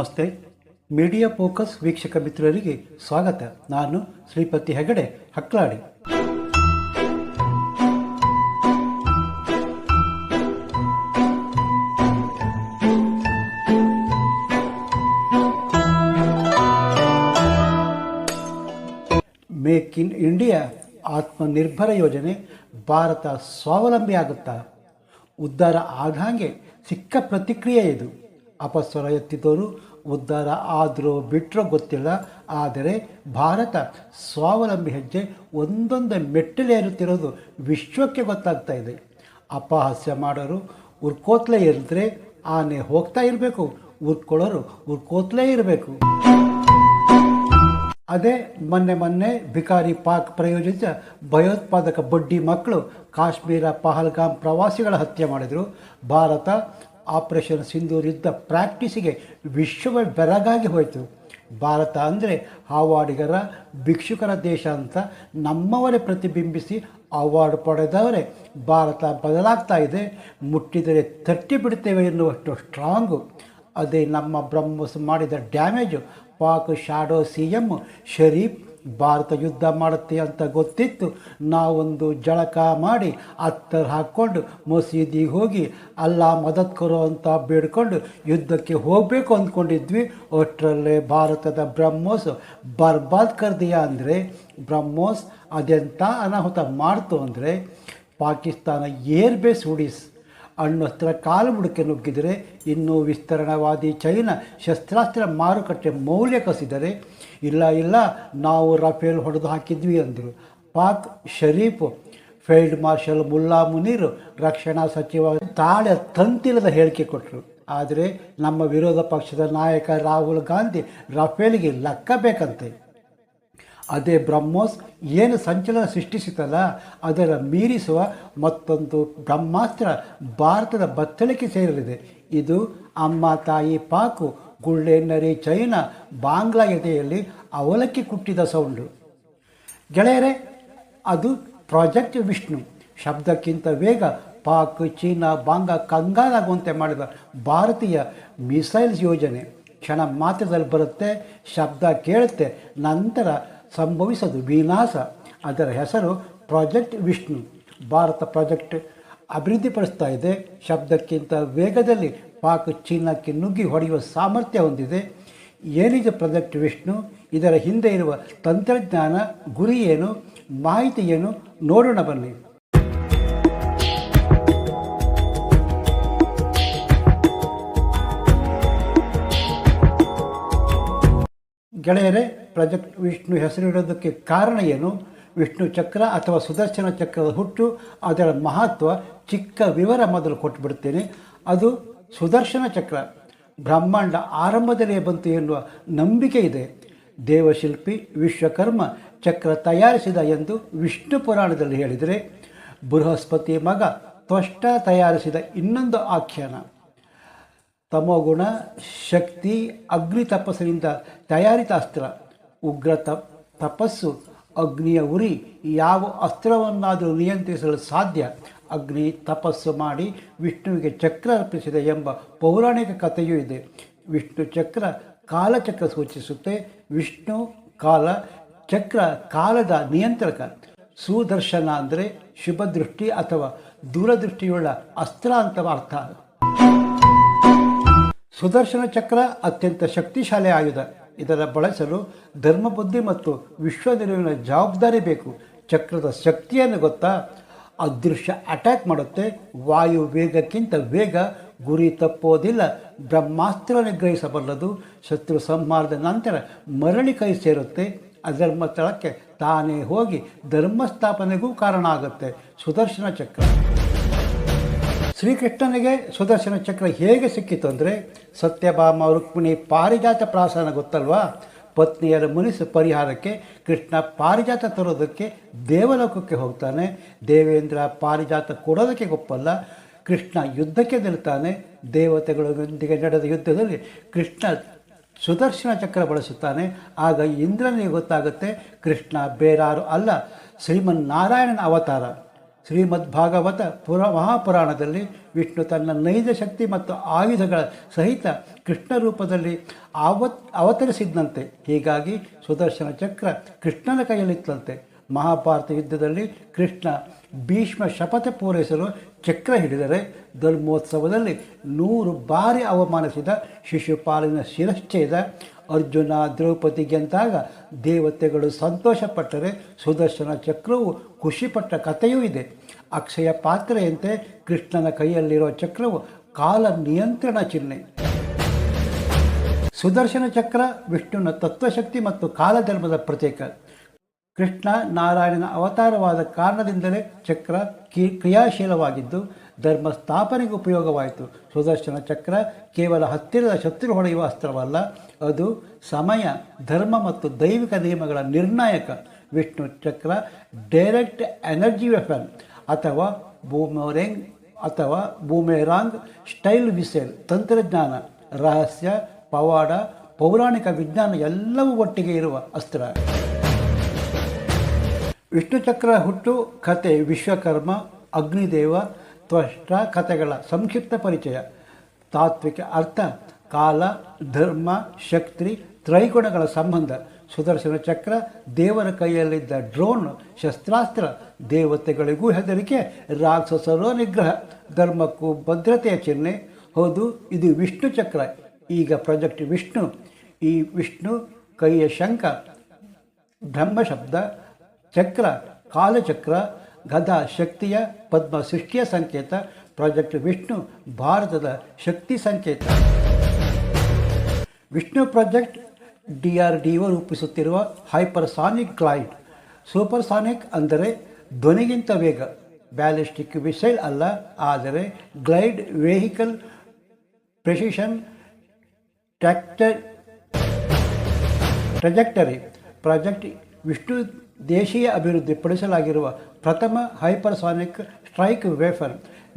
ನಮಸ್ತೆ. Media focus ವೀಕ್ಷಕ ಮಿತ್ರರಿಗೆ ಸ್ವಾಗತ. ನಾನು Shripati Hegde, Hakladi. Make in India Atmanirbhar ಯೋಜನೆ ಭಾರತ ಸ್ವಾವಲಂಬಿ ಆಗುತ್ತಾ? ಉದ್ಧಾರ ಆಗಂಗೆ ಸಿಕ್ಕ ಪ್ರತಿಕ್ರಿಯೆ ಇದು. ಅಪಸ್ವರ ಎತ್ತಿದವರು ಉದ್ಧಾರ ಆದರೂ ಬಿಟ್ಟರೋ ಗೊತ್ತಿಲ್ಲ. ಆದರೆ ಭಾರತ ಸ್ವಾವಲಂಬಿ ಹೆಜ್ಜೆ ಒಂದೊಂದು ಮೆಟ್ಟಿಲೇರುತ್ತಿರೋದು ವಿಶ್ವಕ್ಕೆ ಗೊತ್ತಾಗ್ತಾ ಇದೆ. ಅಪಹಾಸ್ಯ ಮಾಡೋರು ಉರ್ಕೋತ್ಲೇ ಇರಿದ್ರೆ ಆನೆ ಹೋಗ್ತಾ ಇರಬೇಕು. ಉರ್ಕೊಳ್ಳೋರು ಉರ್ಕೋತ್ಲೇ ಇರಬೇಕು. ಅದೇ ಮೊನ್ನೆ ಮೊನ್ನೆ ಭಿಕಾರಿ ಪಾಕ್ ಪ್ರಯೋಜಿತ ಭಯೋತ್ಪಾದಕ ಬಡ್ಡಿ ಮಕ್ಕಳು ಕಾಶ್ಮೀರ ಪಹಲ್ಗಾಮ್ ಪ್ರವಾಸಿಗಳ ಹತ್ಯೆ ಮಾಡಿದರು. ಭಾರತ ಆಪರೇಷನ್ ಸಿಂಧೂರ್ ಯುದ್ಧ ಪ್ರಾಕ್ಟೀಸಿಗೆ ವಿಶ್ವವೇ ಬೆರಗಾಗಿ ಹೋಯಿತು. ಭಾರತ ಅಂದರೆ ಹಾವಾಡಿಗರ ಭಿಕ್ಷುಕರ ದೇಶ ಅಂತ ನಮ್ಮವರೇ ಪ್ರತಿಬಿಂಬಿಸಿ ಅವಾರ್ಡ್ ಪಡೆದವರೇ. ಭಾರತ ಬದಲಾಗ್ತಾ ಇದೆ. ಮುಟ್ಟಿದರೆ ತಟ್ಟಿ ಬಿಡ್ತೇವೆ ಎನ್ನುವಷ್ಟು ಸ್ಟ್ರಾಂಗು. ಅದೇ ನಮ್ಮ ಬ್ರಹ್ಮಸ್ ಮಾಡಿದ damage. Pak shadow C M Sharif Bharat ಯುದ್ಧ ಮಾಡುತ್ತೆ ಅಂತ ಗೊತ್ತಿತ್ತು. ನಾವೊಂದು ಜಳಕ ಮಾಡಿ ಅತ್ತರ್ ಹಾಕ್ಕೊಂಡು ಮಸೀದಿಗೆ ಹೋಗಿ ಅಲ್ಲ ಮದತ್ ಕೊರೋ ಅಂತ ಬೇಡ್ಕೊಂಡು ಯುದ್ಧಕ್ಕೆ ಹೋಗಬೇಕು ಅಂದ್ಕೊಂಡಿದ್ವಿ. ಒಟ್ಟರಲ್ಲೇ ಭಾರತದ ಬ್ರಹ್ಮೋಸ್ ಬರ್ಬಾದ್ ಕರ್ದಿಯಾ ಅಂದರೆ, ಬ್ರಹ್ಮೋಸ್ ಅದೆಂಥ ಅನಾಹುತ ಮಾಡ್ತು ಅಂದರೆ, ಪಾಕಿಸ್ತಾನ ಏರ್ ಬೇಸ್ ಅಣ್ಣು ಹತ್ರ ಕಾಲು ಮುಡುಕೆ ನುಗ್ಗಿದರೆ, ಇನ್ನೂ ವಿಸ್ತರಣವಾದಿ ಚೈನಾ ಶಸ್ತ್ರಾಸ್ತ್ರ ಮಾರುಕಟ್ಟೆ ಮೌಲ್ಯ ಕಸಿದರೆ ಇಲ್ಲ ಇಲ್ಲ, ನಾವು ರಫೇಲ್ ಹೊಡೆದು ಹಾಕಿದ್ವಿ ಅಂದರು. ಪಾಕ್, ಶರೀಫ್, ಫೀಲ್ಡ್ ಮಾರ್ಷಲ್ ಮುಲ್ಲಾ ಮುನೀರ್ ರಕ್ಷಣಾ ಸಚಿವ ತಾಳೆ ತಂತಿಲದ ಹೇಳಿಕೆ ಕೊಟ್ಟರು ಆದರೆ ನಮ್ಮ ವಿರೋಧ ಪಕ್ಷದ ನಾಯಕ ರಾಹುಲ್ ಗಾಂಧಿ ರಫೇಲ್ಗೆ ಲೆಕ್ಕ ಬೇಕಂತೆ. ಅದೇ ಬ್ರಹ್ಮೋಸ್ ಏನು ಸಂಚಲನ ಸೃಷ್ಟಿಸಿತಲ್ಲ, ಅದರ ಮೀರಿಸುವ ಮತ್ತೊಂದು ಬ್ರಹ್ಮಾಸ್ತ್ರ ಭಾರತದ ಬತ್ತಳಿಕೆ ಸೇರಲಿದೆ. ಇದು ಅಮ್ಮ ತಾಯಿ ಪಾಕು ಗುಳ್ಳೆನ್ನರಿ ಚೈನ ಬಾಂಗ್ಲಾ ಎದೆಯಲ್ಲಿ ಅವಲಕ್ಕಿ ಕುಟ್ಟಿದ ಸೌಂಡು ಗೆಳೆಯರೆ, ಅದು ಪ್ರಾಜೆಕ್ಟ್ ವಿಷ್ಣು. ಶಬ್ದಕ್ಕಿಂತ ವೇಗ ಪಾಕ್, ಚೀನಾ ಬಾಂಗ ಕಂಗಾಲಾಗುವಂತೆ ಮಾಡಿದ ಭಾರತೀಯ ಮಿಸೈಲ್ಸ್ ಯೋಜನೆ. ಕ್ಷಣ ಮಾತ್ರದಲ್ಲಿ ಬರುತ್ತೆ, ಶಬ್ದ ಕೇಳುತ್ತೆ, ನಂತರ ಸಂಭವಿಸೋದು ವಿನಾಶ. ಅದರ ಹೆಸರು ಪ್ರಾಜೆಕ್ಟ್ ವಿಷ್ಣು. ಭಾರತ ಪ್ರಾಜೆಕ್ಟ್ ಅಭಿವೃದ್ಧಿಪಡಿಸ್ತಾ ಇದೆ, ಶಬ್ದಕ್ಕಿಂತ ವೇಗದಲ್ಲಿ ಪಾಕ್ ಚೀನಾಕ್ಕೆ ನುಗ್ಗಿ ಹೊಡೆಯುವ ಸಾಮರ್ಥ್ಯ ಹೊಂದಿದೆ. ಏನಿದೆ ಪ್ರಾಜೆಕ್ಟ್ ವಿಷ್ಣು, ಇದರ ಹಿಂದೆ ಇರುವ ತಂತ್ರಜ್ಞಾನ, ಗುರಿ ಏನು, ಮಾಹಿತಿ ಏನು, ನೋಡೋಣ ಬನ್ನಿ. ಗೆಳೆಯರೇ, ಪ್ರಾಜೆಕ್ಟ್ ವಿಷ್ಣು ಹೆಸರಿಡೋದಕ್ಕೆ ಕಾರಣ ಏನು? ವಿಷ್ಣು ಚಕ್ರ ಅಥವಾ ಸುದರ್ಶನ ಚಕ್ರದ ಹುಟ್ಟು, ಅದರ ಮಹತ್ವ ಚಿಕ್ಕ ವಿವರ ಮೊದಲು ಕೊಟ್ಟುಬಿಡ್ತೇನೆ ಅದು ಸುದರ್ಶನ ಚಕ್ರ, ಬ್ರಹ್ಮಾಂಡ ಆರಂಭದಲ್ಲೇ ಬಂತು ಎನ್ನುವ ನಂಬಿಕೆ ಇದೆ. ದೇವಶಿಲ್ಪಿ ವಿಶ್ವಕರ್ಮ ಚಕ್ರ ತಯಾರಿಸಿದ ಎಂದು ವಿಷ್ಣು ಪುರಾಣದಲ್ಲಿ ಹೇಳಿದರೆ, ಬೃಹಸ್ಪತಿ ಮಗ ತ್ವಷ್ಟ ತಯಾರಿಸಿದ ಇನ್ನೊಂದು ಆಖ್ಯಾನ. ತಮೋಗುಣ ಶಕ್ತಿ ಅಗ್ನಿ ತಪಸ್ಸಿನಿಂದ ತಯಾರಿತ ಅಸ್ತ್ರ. ಉಗ್ರ ತಪಸ್ಸು ಅಗ್ನಿಯ ಉರಿ ಯಾವ ಅಸ್ತ್ರವನ್ನಾದರೂ ನಿಯಂತ್ರಿಸಲು ಸಾಧ್ಯ. ಅಗ್ನಿ ತಪಸ್ಸು ಮಾಡಿ ವಿಷ್ಣುವಿಗೆ ಚಕ್ರ ಅರ್ಪಿಸಿದೆ ಎಂಬ ಪೌರಾಣಿಕ ಕಥೆಯೂ ಇದೆ. ವಿಷ್ಣು ಚಕ್ರ ಕಾಲಚಕ್ರ ಸೂಚಿಸುತ್ತೆ. ವಿಷ್ಣು ಕಾಲ ಚಕ್ರ ಕಾಲದ ನಿಯಂತ್ರಕ. ಸುದರ್ಶನ ಅಂದರೆ ಶುಭ ದೃಷ್ಟಿ ಅಥವಾ ದೂರದೃಷ್ಟಿಯುಳ್ಳ ಅಸ್ತ್ರ ಅಂತ ಅರ್ಥ. ಸುದರ್ಶನ ಚಕ್ರ ಅತ್ಯಂತ ಶಕ್ತಿಶಾಲಿ ಆಯುಧ. ಇದರ ಬಳಸಲು ಧರ್ಮಬುದ್ಧಿ ಮತ್ತು ವಿಶ್ವ ನಿಲುವಿನ ಜವಾಬ್ದಾರಿ ಬೇಕು. ಚಕ್ರದ ಶಕ್ತಿಯನ್ನು ಗೊತ್ತಾ? ಅದೃಶ್ಯ ಅಟ್ಯಾಕ್ ಮಾಡುತ್ತೆ. ವಾಯು ವೇಗಕ್ಕಿಂತ ವೇಗ ಗುರಿ ತಪ್ಪೋದಿಲ್ಲ. ಬ್ರಹ್ಮಾಸ್ತ್ರ ನಿಗ್ರಹಿಸಬಲ್ಲದು. ಶತ್ರು ಸಂಹಾರದ ನಂತರ ಮರಳಿ ಕೈ ಸೇರುತ್ತೆ. ಅಧರ್ಮ ಸ್ಥಳಕ್ಕೆ ತಾನೇ ಹೋಗಿ ಧರ್ಮ ಸ್ಥಾಪನೆಗೂ ಕಾರಣ ಆಗುತ್ತೆ. ಸುದರ್ಶನ ಚಕ್ರ. ಶ್ರೀಕೃಷ್ಣನಿಗೆ ಸುದರ್ಶನ ಚಕ್ರ ಹೇಗೆ ಸಿಕ್ಕಿತು ಅಂದರೆ, ಸತ್ಯಭಾಮ ರುಕ್ಮಿಣಿ ಪಾರಿಜಾತ ಪ್ರಾಸನ ಗೊತ್ತಲ್ವಾ? ಪತ್ನಿಯರ ಮುನಿಸು ಪರಿಹಾರಕ್ಕೆ ಕೃಷ್ಣ ಪಾರಿಜಾತ ತರೋದಕ್ಕೆ ದೇವಲೋಕಕ್ಕೆ ಹೋಗ್ತಾನೆ. ದೇವೇಂದ್ರ ಪಾರಿಜಾತ ಕೊಡೋದಕ್ಕೆ ಗೊಪ್ಪಲ್ಲ ಕೃಷ್ಣ ಯುದ್ಧಕ್ಕೆ ನಿಲ್ತಾನೆ. ದೇವತೆಗಳೊಂದಿಗೆ ನಡೆದ ಯುದ್ಧದಲ್ಲಿ ಕೃಷ್ಣ ಸುದರ್ಶನ ಚಕ್ರ ಬಳಸುತ್ತಾನೆ. ಆಗ ಇಂದ್ರನಿಗೆ ಗೊತ್ತಾಗುತ್ತೆ ಕೃಷ್ಣ ಬೇರಾರು ಅಲ್ಲ. ಶ್ರೀಮನ್ನಾರಾಯಣನ ಅವತಾರ. ಶ್ರೀಮದ್ ಭಾಗವತ ಪುರ ಮಹಾಪುರಾಣದಲ್ಲಿ ವಿಷ್ಣು ತನ್ನ ನೈಜ ಶಕ್ತಿ ಮತ್ತು ಆಯುಧಗಳ ಸಹಿತ ಕೃಷ್ಣ ರೂಪದಲ್ಲಿ ಆವತ್ ಅವತರಿಸಿದ್ದಂತೆ. ಹೀಗಾಗಿ ಸುದರ್ಶನ ಚಕ್ರ ಕೃಷ್ಣನ ಕೈಯಲ್ಲಿತ್ತಂತೆ. ಮಹಾಭಾರತ ಯುದ್ಧದಲ್ಲಿ ಕೃಷ್ಣ ಭೀಷ್ಮ ಶಪಥ ಪೂರೈಸಲು ಚಕ್ರ ಹಿಡಿದರೆ ಧರ್ಮೋತ್ಸವದಲ್ಲಿ ನೂರು ಬಾರಿ ಅವಮಾನಿಸಿದ ಶಿಶುಪಾಲಿನ ಶಿರಶ್ಛೇದ ಅರ್ಜುನ ದ್ರೌಪದಿ ಅಂತಾಗ ದೇವತೆಗಳು ಸಂತೋಷಪಟ್ಟರೆ ಸುದರ್ಶನ ಚಕ್ರವು ಖುಷಿಪಟ್ಟ ಕಥೆಯೂ ಇದೆ. ಅಕ್ಷಯ ಪಾತ್ರೆಯಂತೆ ಕೃಷ್ಣನ ಕೈಯಲ್ಲಿರುವ ಚಕ್ರವು ಕಾಲ ನಿಯಂತ್ರಣ ಚಿಹ್ನೆ. ಸುದರ್ಶನ ಚಕ್ರ ವಿಷ್ಣುವಿನ ತತ್ವಶಕ್ತಿ ಮತ್ತು ಕಾಲಧರ್ಮದ ಪ್ರತೀಕ. ಕೃಷ್ಣ ನಾರಾಯಣನ ಅವತಾರವಾದ ಕಾರಣದಿಂದಲೇ ಚಕ್ರ ಕ್ರಿಯಾಶೀಲವಾಗಿದ್ದು ಧರ್ಮ ಸ್ಥಾಪನೆಗೆ ಉಪಯೋಗವಾಯಿತು. ಸುದರ್ಶನ ಚಕ್ರ ಕೇವಲ ಹತ್ತಿರದ ಶತ್ರು ಹೊಡೆಯುವ ಅಸ್ತ್ರವಲ್ಲ, ಅದು ಸಮಯ, ಧರ್ಮ ಮತ್ತು ದೈವಿಕ ನಿಯಮಗಳ ನಿರ್ಣಾಯಕ. ವಿಷ್ಣು ಚಕ್ರ ಡೈರೆಕ್ಟ್ ಎನರ್ಜಿ ವೆಫನ್ ಅಥವಾ ಬೂಮೋರೆಂಗ್ ಅಥವಾ ಬೂಮೆರಾಂಗ್ ಸ್ಟೈಲ್ ವಿಸೇಲ್ ತಂತ್ರಜ್ಞಾನ, ರಹಸ್ಯ, ಪವಾಡ, ಪೌರಾಣಿಕ ವಿಜ್ಞಾನ ಎಲ್ಲವೂ ಒಟ್ಟಿಗೆ ಇರುವ ಅಸ್ತ್ರ. ವಿಷ್ಣು ಚಕ್ರ ಹುಟ್ಟು, ಕತೆ ವಿಶ್ವಕರ್ಮ, ಅಗ್ನಿದೇವ ತ್ವಷ್ಟ ಕಥೆಗಳ ಸಂಕ್ಷಿಪ್ತ ಪರಿಚಯ. ತಾತ್ವಿಕ ಅರ್ಥ, ಕಾಲ, ಧರ್ಮ, ಶಕ್ತಿ ತ್ರೈಗುಣಗಳ ಸಂಬಂಧ, ಸುದರ್ಶನ ಚಕ್ರ, ದೇವರ ಕೈಯಲ್ಲಿದ್ದ ಡ್ರೋನ್ ಶಸ್ತ್ರಾಸ್ತ್ರ, ದೇವತೆಗಳಿಗೂ ಹೆದರಿಕೆ, ರಾಕ್ಷಸರೋ ನಿಗ್ರಹ, ಧರ್ಮಕ್ಕೂ ಭದ್ರತೆಯ ಚಿಹ್ನೆ. ಹೌದು, ಇದು ವಿಷ್ಣು ಚಕ್ರ. ಈಗ ಪ್ರಾಜೆಕ್ಟ್ ವಿಷ್ಣು. ಈ ವಿಷ್ಣು ಕೈಯ ಶಂಖ ಬ್ರಹ್ಮ ಶಬ್ದ ಚಕ್ರ, ಕಾಲಚಕ್ರ ಗದಾ ಶಕ್ತಿಯ ಪದ್ಮ ಸೃಷ್ಟಿಯ ಸಂಕೇತ, ಪ್ರಾಜೆಕ್ಟ್ ವಿಷ್ಣು ಭಾರತದ ಶಕ್ತಿ ಸಂಕೇತ. Vishnu project D R D O ರೂಪಿಸುತ್ತಿರುವ hypersonic glide supersonic ಅಂದರೆ ಧ್ವನಿಗಿಂತ ವೇಗ, ಬ್ಯಾಲಿಸ್ಟಿಕ್ ಮಿಸೈಲ್ ಅಲ್ಲ, ಆದರೆ glide vehicle precision tractor trajectory. Project Vishnu ದೇಶೀಯ ಅಭಿವೃದ್ಧಿಪಡಿಸಲಾಗಿರುವ ಪ್ರಥಮ ಹೈಪರ್ಸಾನಿಕ್ ಸ್ಟ್ರೈಕ್ ವೇಫರ್,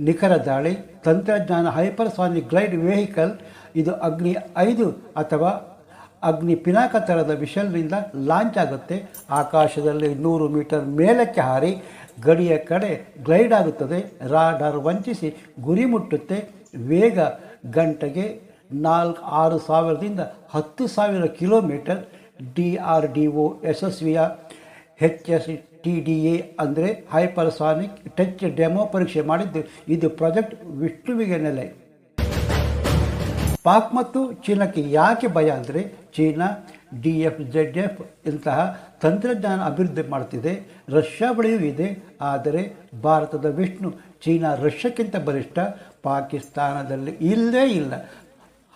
ನಿಖರ ದಾಳಿ, ತಂತ್ರಜ್ಞಾನ ಹೈಪರ್ಸಾನಿಕ್ ಗ್ಲೈಡ್ ವೆಹಿಕಲ್, ಇದು ಅಗ್ನಿ ಐದು ಅಥವಾ ಅಗ್ನಿ ಪಿನಾಕ ಥರದ ವಿಷಲ್ನಿಂದ ಲಾಂಚ್ ಆಗುತ್ತೆ. ಆಕಾಶದಲ್ಲಿ ನೂರು ಮೀಟರ್ ಮೇಲಕ್ಕೆ ಹಾರಿ ಗಡಿಯ ಕಡೆ ಗ್ಲೈಡ್ ಆಗುತ್ತದೆ. ರಾಡರ್ ವಂಚಿಸಿ ಗುರಿ ಮುಟ್ಟುತ್ತೆ. ವೇಗ ಗಂಟೆಗೆ ನಾಲ್ಕು ಆರು ಸಾವಿರದಿಂದ ಹತ್ತು ಸಾವಿರ kilometre. D R D O ಯಶಸ್ವಿಯ H S T D A ಅಂದರೆ ಹೈಪರ್ಸಾನಿಕ್ ಟಚ್ ಡೆಮೋ ಪರೀಕ್ಷೆ ಮಾಡಿದ್ದು. ಇದು ಪ್ರಾಜೆಕ್ಟ್ ವಿಷ್ಣುವಿಗೆ ನೆಲೆ. ಪಾಕ್ ಮತ್ತು ಚೀನಾಕ್ಕೆ ಯಾಕೆ ಭಯ ಅಂದರೆ China, D F Z F ಇಂತಹ ತಂತ್ರಜ್ಞಾನ ಅಭಿವೃದ್ಧಿ ಮಾಡ್ತಿದೆ. ರಷ್ಯಾ ಬಳಿಯೂ ಇದೆ. ಆದರೆ ಭಾರತದ ವಿಷ್ಣು ಚೀನಾ ರಷ್ಯಾಕ್ಕಿಂತ ಬಲಿಷ್ಠ. ಪಾಕಿಸ್ತಾನದಲ್ಲಿ ಇಲ್ಲದೇ ಇಲ್ಲ.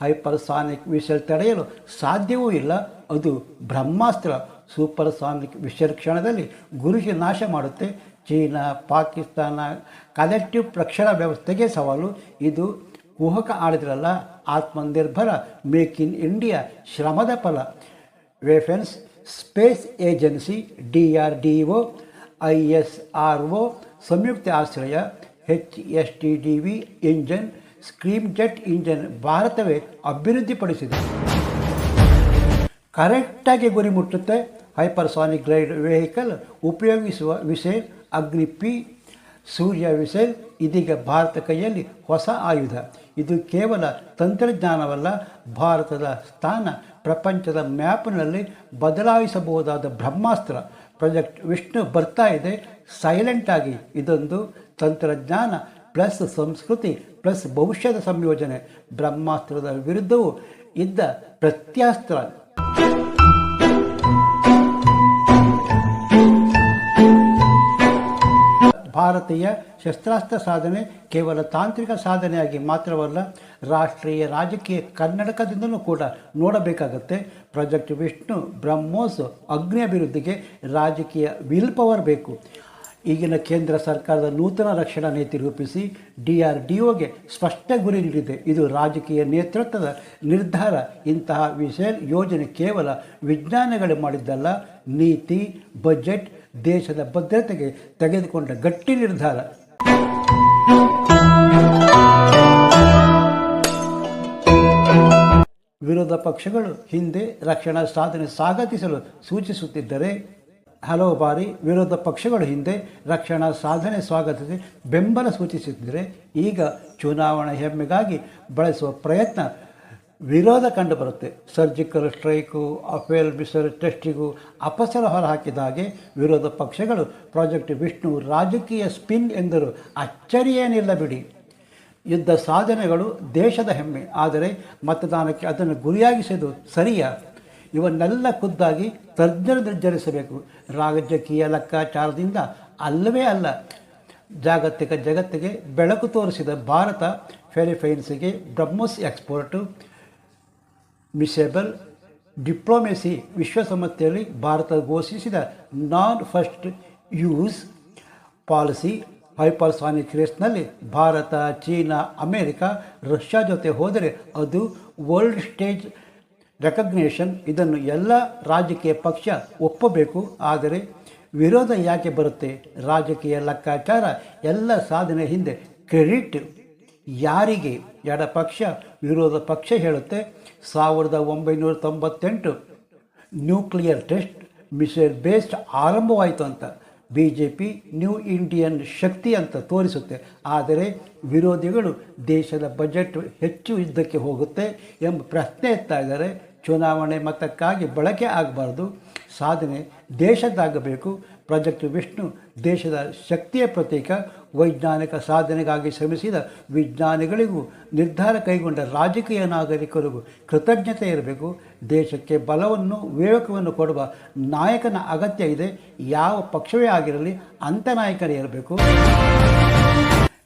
ಹೈಪರ್ಸಾನಿಕ್ ವಿಷಲ್ ತಡೆಯಲು ಸಾಧ್ಯವೂ ಇಲ್ಲ. ಅದು ಬ್ರಹ್ಮಾಸ್ತ್ರ ಸೂಪರ್ಸಾನಿಕ್ ಸಾನಿಕ್ ಕ್ಷಣದಲ್ಲಿ ಗುರುಶಿ ನಾಶ ಮಾಡುತ್ತೆ. ಚೀನಾ, ಪಾಕಿಸ್ತಾನ ಕಲೆಕ್ಟಿವ್ ರಕ್ಷಣಾ ವ್ಯವಸ್ಥೆಗೆ ಸವಾಲು. ಇದು ಕುಹಕ ಆಡಿದ್ರಲ್ಲ, ಆತ್ಮನಿರ್ಭರ, ಮೇಕ್ ಇನ್ ಇಂಡಿಯಾ ಶ್ರಮದ ಫಲ. Defence space agency, D R D O, I S R O, ಸಂಯುಕ್ತ ಆಶ್ರಯ H S T D V, engine, scramjet engine ಭಾರತವೇ ಅಭಿವೃದ್ಧಿಪಡಿಸಿದೆ. ಕರೆಕ್ಟಾಗಿ ಗುರಿ ಮುಟ್ಟುತ್ತೆ. ಹೈಪರ್ಸಾನಿಕ್ ಗ್ಲೈಡ್ ವೆಹಿಕಲ್ ಉಪಯೋಗಿಸುವ ವಿಸೇಲ್, ಅಗ್ನಿ ಪಿ, ಸೂರ್ಯ ವಿಸೇಲ್, ಇದೀಗ ಭಾರತ ಕೈಯಲ್ಲಿ ಹೊಸ ಆಯುಧ. ಇದು ಕೇವಲ ತಂತ್ರಜ್ಞಾನವಲ್ಲ, ಭಾರತದ ಸ್ಥಾನ ಪ್ರಪಂಚದ ಮ್ಯಾಪ್ನಲ್ಲಿ ಬದಲಾಯಿಸಬಹುದಾದ ಬ್ರಹ್ಮಾಸ್ತ್ರ. ಪ್ರಾಜೆಕ್ಟ್ ವಿಷ್ಣು ಬರ್ತಾ ಇದೆ ಸೈಲೆಂಟಾಗಿ ಇದೊಂದು ತಂತ್ರಜ್ಞಾನ ಪ್ಲಸ್ ಸಂಸ್ಕೃತಿ ಪ್ಲಸ್ ಭವಿಷ್ಯದ ಸಂಯೋಜನೆ. ಬ್ರಹ್ಮಾಸ್ತ್ರದ ವಿರುದ್ಧವೂ ಇದ್ದ ಪ್ರತ್ಯಾಸ್ತ್ರ. ಭಾರತೀಯ ಶಸ್ತ್ರಾಸ್ತ್ರ ಸಾಧನೆ ಕೇವಲ ತಾಂತ್ರಿಕ ಸಾಧನೆಯಾಗಿ ಮಾತ್ರವಲ್ಲ, ರಾಷ್ಟ್ರೀಯ ರಾಜಕೀಯ ಕನ್ನಡಕದಿಂದಲೂ ಕೂಡ ನೋಡಬೇಕಾಗತ್ತೆ. ಪ್ರಾಜೆಕ್ಟ್ ವಿಷ್ಣು ಬ್ರಹ್ಮೋಸ್ ಅಗ್ನಿ ಅಭಿವೃದ್ಧಿಗೆ ರಾಜಕೀಯ ವಿಲ್ ಪವರ್ ಬೇಕು. ಈಗಿನ ಕೇಂದ್ರ ಸರ್ಕಾರದ ನೂತನ ರಕ್ಷಣಾ ನೀತಿ ರೂಪಿಸಿ ಡಿ ಆರ್ ಡಿ ಒಗೆ ಸ್ಪಷ್ಟ ಗುರಿ ನೀಡಿದೆ. ಇದು ರಾಜಕೀಯ ನೇತೃತ್ವದ ನಿರ್ಧಾರ. ಇಂತಹ ವಿಷಯ ಯೋಜನೆ ಕೇವಲ ವಿಜ್ಞಾನಗಳು ಮಾಡಿದ್ದಲ್ಲ, ನೀತಿ, ಬಜೆಟ್ ದೇಶದ ಭದ್ರತೆಗೆ ತೆಗೆದುಕೊಂಡ ಗಟ್ಟಿ ನಿರ್ಧಾರ. ವಿರೋಧ ಪಕ್ಷಗಳು ಹಿಂದೆ ರಕ್ಷಣಾ ಸಾಧನೆ ಸ್ವಾಗತಿಸಲು ಸೂಚಿಸುತ್ತಿದ್ದರೆ, ಹಲವು ಬಾರಿ ವಿರೋಧ ಪಕ್ಷಗಳು ಹಿಂದೆ ರಕ್ಷಣಾ ಸಾಧನೆ ಸ್ವಾಗತಿಸಿ ಬೆಂಬಲ ಸೂಚಿಸುತ್ತಿದ್ದರೆ ಈಗ ಚುನಾವಣಾ ಹೆಮ್ಮೆಗಾಗಿ ಬಳಸುವ ಪ್ರಯತ್ನ ವಿರೋಧ ಕಂಡುಬರುತ್ತೆ ಸರ್ಜಿಕಲ್ ಸ್ಟ್ರೈಕು, ಅಫೇಲ್ ಬಿಸರ್ ಟೆಸ್ಟಿಗೂ ಅಪಸರ ಹೊರಹಾಕಿದ ಹಾಗೆ ವಿರೋಧ ಪಕ್ಷಗಳು ಪ್ರಾಜೆಕ್ಟ್ ವಿಷ್ಣು ರಾಜಕೀಯ ಸ್ಪಿನ್ ಎಂದರು. ಅಚ್ಚರಿಯೇನಿಲ್ಲ ಬಿಡಿ. ಯುದ್ಧ ಸಾಧನೆಗಳು ದೇಶದ ಹೆಮ್ಮೆ. ಆದರೆ ಮತದಾನಕ್ಕೆ ಅದನ್ನು ಗುರಿಯಾಗಿಸೋದು ಸರಿಯಾ? ಇವನ್ನೆಲ್ಲ ಖುದ್ದಾಗಿ ತಜ್ಞರು ನಿರ್ಧರಿಸಬೇಕು. ರಾಜಕೀಯ ಲೆಕ್ಕಾಚಾರದಿಂದ ಅಲ್ಲವೇ ಅಲ್ಲ. ಜಾಗತಿಕ ಜಗತ್ತಿಗೆ ಬೆಳಕು ತೋರಿಸಿದ ಭಾರತ ಫೆರಿಫೈನ್ಸ್ಗೆ ಬ್ರಹ್ಮೋಸ್ ಎಕ್ಸ್ಪೋರ್ಟು ಮಿಸೇಬಲ್ ಡಿಪ್ಲೊಮೆಸಿ ವಿಶ್ವಸಂಸ್ಥೆಯಲ್ಲಿ ಭಾರತ ಘೋಷಿಸಿದ non first use policy hypersonic ರೇಸ್ನಲ್ಲಿ Bharat China America Russia ಜೊತೆ ಹೋದರೆ ಅದು ವರ್ಲ್ಡ್ ಸ್ಟೇಜ್ ರೆಕಗ್ನೇಷನ್ ಇದನ್ನು ಎಲ್ಲ ರಾಜಕೀಯ ಪಕ್ಷ ಒಪ್ಪಬೇಕು. ಆದರೆ ವಿರೋಧ ಯಾಕೆ ಬರುತ್ತೆ? ರಾಜಕೀಯ ಲೆಕ್ಕಾಚಾರ, ಎಲ್ಲ ಸಾಧನೆ ಹಿಂದೆ ಕ್ರೆಡಿಟ್ ಯಾರಿಗೆ? ಎಡಪಕ್ಷ ವಿರೋಧ ಪಕ್ಷ ಹೇಳುತ್ತೆ. ಸಾವಿರದ ಒಂಬೈನೂರ ತೊಂಬತ್ತೆಂಟು ನ್ಯೂಕ್ಲಿಯರ್ ಟೆಸ್ಟ್ ಮಿಸೈಲ್ ಬೇಸ್ಡ್ ಆರಂಭವಾಯಿತು ಅಂತ B J P new Indian ಶಕ್ತಿ ಅಂತ ತೋರಿಸುತ್ತೆ. ಆದರೆ ವಿರೋಧಿಗಳು ದೇಶದ ಬಜೆಟ್ ಹೆಚ್ಚು ಯುದ್ಧಕ್ಕೆ ಹೋಗುತ್ತೆ ಎಂಬ ಪ್ರಶ್ನೆ ಎತ್ತಾ ಇದ್ದಾರೆ. ಚುನಾವಣೆ ಮತಕ್ಕಾಗಿ ಬಳಕೆ ಆಗಬಾರ್ದು. ಸಾಧನೆ ದೇಶದ್ದಾಗಬೇಕು. ಪ್ರಾಜೆಕ್ಟ್ ವಿಷ್ಣು ದೇಶದ ಶಕ್ತಿಯ ಪ್ರತೀಕ, ವೈಜ್ಞಾನಿಕ ಸಾಧನೆಗಾಗಿ ಶ್ರಮಿಸಿದ ವಿಜ್ಞಾನಿಗಳಿಗೂ ನಿರ್ಧಾರ ಕೈಗೊಂಡ ರಾಜಕೀಯ ನಾಗರಿಕರಿಗೂ ಕೃತಜ್ಞತೆ ಇರಬೇಕು. ದೇಶಕ್ಕೆ ಬಲವನ್ನು, ವಿವೇಕವನ್ನು ಕೊಡುವ ನಾಯಕನ ಅಗತ್ಯ ಇದೆ. ಯಾವ ಪಕ್ಷವೇ ಆಗಿರಲಿ ಅಂಥ ನಾಯಕರೇ ಇರಬೇಕು.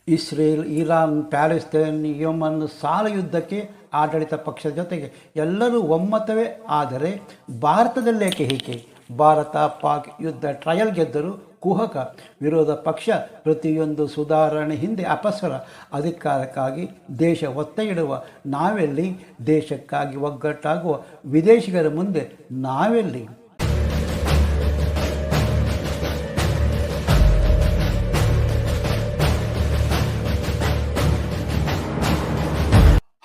ಇಸ್ರೇಲ್, ಇರಾನ್, ಪ್ಯಾಲೆಸ್ತೈನ್, ಯಮನ್ ಸಾಲ ಯುದ್ಧಕ್ಕೆ ಆಡಳಿತ ಪಕ್ಷದ ಜೊತೆಗೆ ಎಲ್ಲರೂ ಒಮ್ಮತವೇ. ಆದರೆ ಭಾರತದಲ್ಲೇಕೆ ಹೀಗೆ? ಭಾರತ ಪಾಕ್ ಯುದ್ಧ ಟ್ರಯಲ್ ಗೆದ್ದರು ಕುಹಕ ವಿರೋಧ ಪಕ್ಷ ಪ್ರತಿಯೊಂದು ಸುಧಾರಣೆ ಹಿಂದೆ ಅಪಸ್ವರ ಅಧಿಕಾರಕ್ಕಾಗಿ ದೇಶ ಒತ್ತ ಇಡುವ ನಾವೆಲ್ಲಿ ದೇಶಕ್ಕಾಗಿ ಒಗ್ಗಟ್ಟಾಗುವ ವಿದೇಶಿಗರ ಮುಂದೆ ನಾವೆಲ್ಲಿ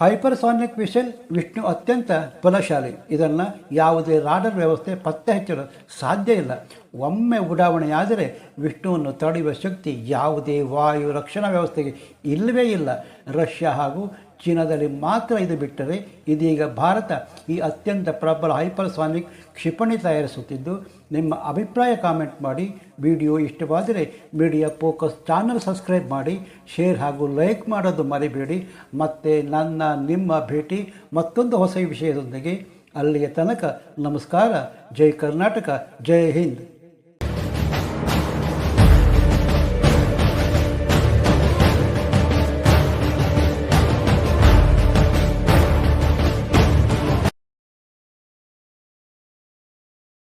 ಹೈಪರ್ಸಾನಿಕ್ ವಿಷಲ್ ವಿಷ್ಣು ಅತ್ಯಂತ ಬಲಶಾಲಿ. ಇದನ್ನು ಯಾವುದೇ ರಾಡರ್ ವ್ಯವಸ್ಥೆ ಪತ್ತೆ ಹಚ್ಚಲು ಸಾಧ್ಯ ಇಲ್ಲ. ಒಮ್ಮೆ ಉಡಾವಣೆಯಾದರೆ ವಿಷ್ಣುವನ್ನು ತಡೆಯುವ ಶಕ್ತಿ ಯಾವುದೇ ವಾಯು ರಕ್ಷಣಾ ವ್ಯವಸ್ಥೆಗೆ ಇಲ್ಲವೇ ಇಲ್ಲ. ರಷ್ಯಾ ಹಾಗೂ ಚೀನಾದಲ್ಲಿ ಮಾತ್ರ ಇದು ಬಿಟ್ಟರೆ ಇದೀಗ ಭಾರತ ಈ ಅತ್ಯಂತ ಪ್ರಬಲ ಹೈಪರ್ಸಾನಿಕ್ ಕ್ಷಿಪಣಿ ತಯಾರಿಸುತ್ತಿದ್ದು, ನಿಮ್ಮ ಅಭಿಪ್ರಾಯ ಕಾಮೆಂಟ್ ಮಾಡಿ, ವಿಡಿಯೋ ಇಷ್ಟವಾದರೆ ಮೀಡಿಯಾ ಫೋಕಸ್ ಚಾನಲ್ ಸಬ್ಸ್ಕ್ರೈಬ್ ಮಾಡಿ, ಶೇರ್ ಹಾಗೂ ಲೈಕ್ ಮಾಡೋದು ಮರಿಬೇಡಿ. ಮತ್ತು ನನ್ನ, ನಿಮ್ಮ ಭೇಟಿ ಮತ್ತೊಂದು ಹೊಸ ವಿಷಯದೊಂದಿಗೆ, ಅಲ್ಲಿಯ ತನಕ ನಮಸ್ಕಾರ. ಜೈ ಕರ್ನಾಟಕ, ಜೈ ಹಿಂದ್.